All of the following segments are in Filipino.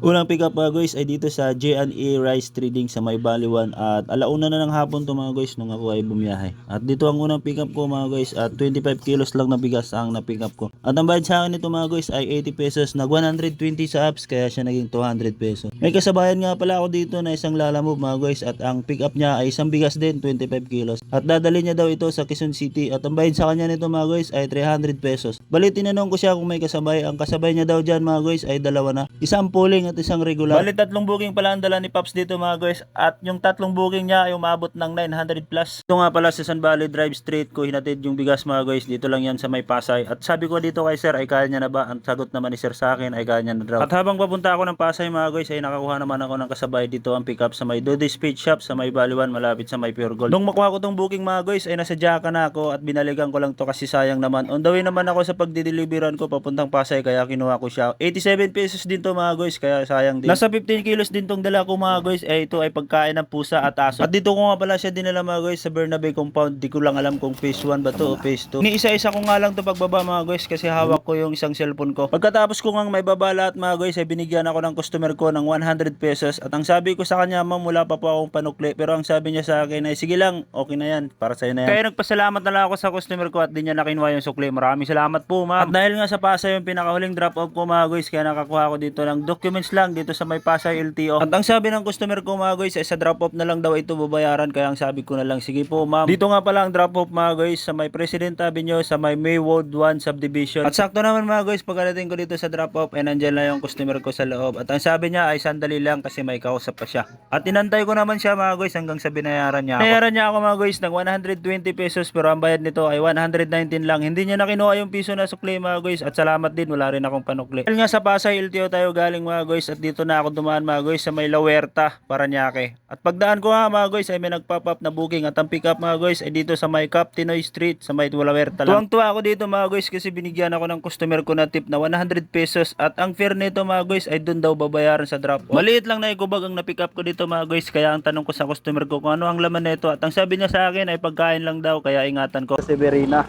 Unang pick up mga guys ay dito sa J&E Rice Trading sa May Baliwan at alauna na ng hapon to mga guys nung ako ay bumiyahe. At dito ang unang pick up ko mga guys at 25 kilos lang na bigas ang na pick up ko. At ang bayad sa akin nito mga guys ay 80 pesos nag 120 sa apps kaya siya naging 200 pesos. May kasabayan nga pala ako dito na isang lalamove mga guys at ang pick up niya ay isang bigas din 25 kilos. At dadali niya daw ito sa Quezon City at ang bayad sa kanya nito mga guys ay 300 pesos. Bali tinanong ko siya kung may kasabay. Ang kasabay niya daw dyan mga guys ay dalawa na. Isang pooling at isang regular. Bali tatlong booking pala ang dala ni Pops dito mga guys. At yung tatlong booking niya ay umabot ng 900 plus. Ito nga pala sa San Valley Drive Street ko hinatid yung bigas mga guys. Dito lang yan sa may Pasay. At sabi ko dito kay sir ay kaya niya na ba? Ang sagot naman ni sir sa akin ay kaya niya na daw. At habang papunta ako ng Pasay mga guys ay nakakuha naman ako ng kasabay dito ang pick up sa may Dodi Speed Shop sa may Baliwan malapit sa may Pure Gold. Nung makuha ko tong booking mga guys ay nasa Jaka na ako at binalikan ko lang to kasi sayang naman. On the way naman ako sa pagdideliveran ko papuntang Pasay kaya kinuha ko siya. 87 pesos din to mga guys kaya sayang din. Nasa 15 kilos din tong dala ko mga guys ay ito ay pagkain ng pusa at aso. At dito ko nga pala siya dinala mga guys sa Bernabe compound. Di ko lang alam kung phase 1 ba to o phase 2. Ni isa-isa ko nga lang to pagbaba mga guys kasi hawak ko yung isang cellphone ko. Pagkatapos ko nga may baba lahat mga guys ay binigyan ako ng customer ko ng 100 pesos at ang sabi ko sa kanya ma'am wala pa po akong panukli pero ang sabi niya sa akin ay sige lang okay na yan para sa'yo na yan. Kaya nagpasalamat na lang ako sa customer ko at di niya nakinuha yung sukli. Maraming salamat po ma'am. At dahil nga sa Pasay yung pinakahuling drop off ko mga guys kaya nakakuha ko dito ng documents lang dito sa may Pasay LTO. At ang sabi ng customer ko mga guys ay sa drop off na lang daw ito babayaran kaya ang sabi ko na lang sige po ma'am. Dito nga pala ang drop off mga guys sa may President Avenue sa may Maywood 1 subdivision. At sakto naman mga guys pagkadating ko dito sa drop off ay nandyan lang yung customer ko sa loob. At ang sabi niya ay sandali lang kasi may kausap pa siya. At inantay ko naman siya mga guys hanggang sa binayaran niya ako. Binayaran niya ako mga guys ng 120 pesos pero ang bayad nito ay 119 lang. Hindi niya na kinuha yung piso na sukli mga guys at salamat din wala rin akong panukli. Dahil nga sa Pasay LTO tayo galing mga guys at dito na ako dumaan mga guys sa may La Huerta, Paranaque. At pagdaan ko nga mga guys ay may nagpop up na booking at ang pick up mga guys ay dito sa may Cap Tinoy Street sa may La Huerta lang. Tuwang-tuwa ako dito mga guys kasi binigyan ako ng customer ko na tip na 100 pesos at ang fare nito mga guys ay dun daw babayaran sa drop off. Maliit lang na ikubag ang na-pick up ko dito mga guys kaya ang tanong ko sa customer ko kung ano ang laman nito at ang sabi niya sa akin ay pagkain lang daw kaya ingatan ko. Severina.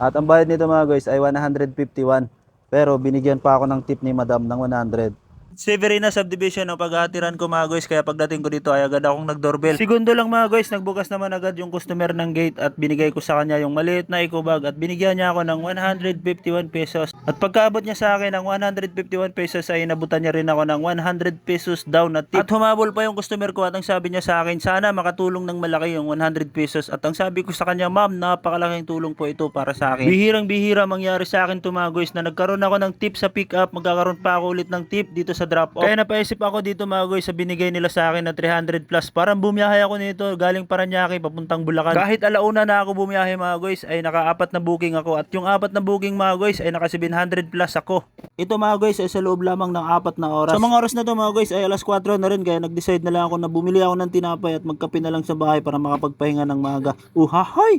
At ang bayad nito mga guys ay 151. Pero binigyan pa ako ng tip ni madam ng 100. Severina subdivision ang paghatiran ko mga guys kaya pagdating ko dito ay agad akong nagdoorbell. Segundo lang mga guys, nagbukas naman agad yung customer ng gate at binigay ko sa kanya yung maliit na ikubag at binigyan niya ako ng 151 pesos. At pagkaabot niya sa akin ng 151 pesos ay nabutan niya rin ako ng 100 pesos down na tip. At humabol pa yung customer ko at ang sabi niya sa akin, sana makatulong ng malaki yung 100 pesos. At ang sabi ko sa kanya, ma'am, napakalaking tulong po ito para sa akin. Bihirang bihira mangyari sa akin guys na nagkaroon ako ng tip sa pick up, magkakaroon pa ako ulit ng tip dito sa drop off. Kaya napaisip ako dito mga guys sa binigay nila sa akin na 300 plus. Parang bumiyahe ako nito galing Paranaque papuntang Bulacan. Kahit alauna na ako bumiyahe mga guys ay nakaapat na booking ako at yung apat na booking mga guys ay naka 700 plus ako. Ito mga guys ay sa loob lamang ng apat na oras. Sa mga oras na to mga guys ay alas 4 na rin kaya nag-decide na lang ako na bumili ako ng tinapay at magkape na lang sa bahay para makapagpahinga ng maaga. Uhahay!